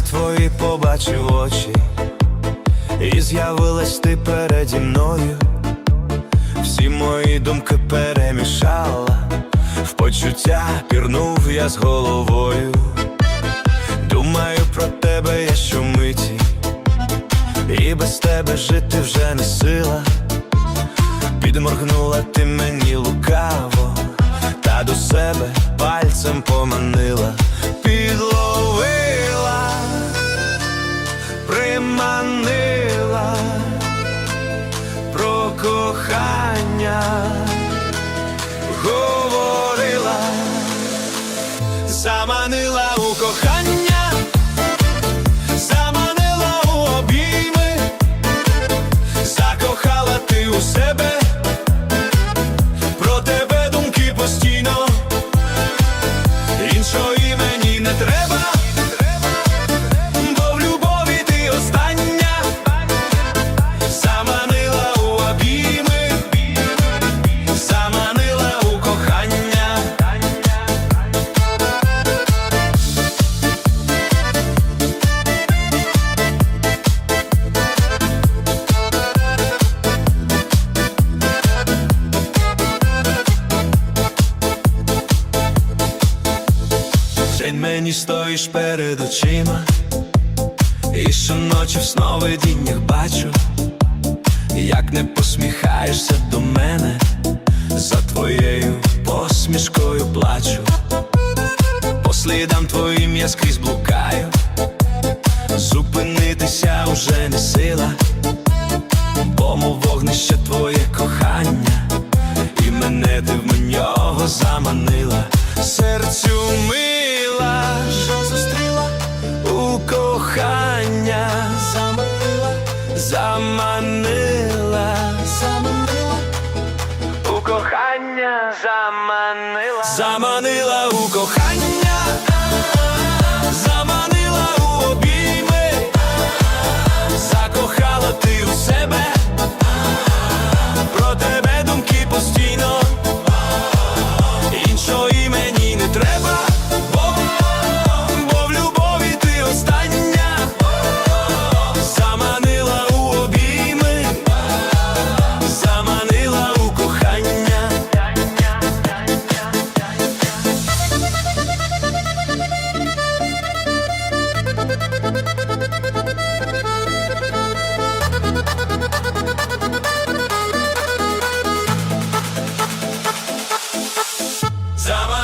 губи твої побачив очі, і з'явилась ти переді мною, всі мої думки перемішала, в почуття пірнув я з головою. Думаю про тебе я щомиті, і без тебе жити вже не сила. Підморгнула ти мені лукаво, та до себе пальцем поманила, підловила, заманила у кохання, заманила у обійми, закохала ти у себе. Про тебе думки постійно, іншої мені не треба, мені стоїш перед очима, і щоночі в сновидіннях бачу, як не посміхаєшся до мене, за твоєю посмішкою плачу, по слідам твоїм я скрізь блукаю, зупинитися уже не сила, бо мов вогнище твоє кохання, і мене ти в нього заманила. Серцю заманила у кохання. Summer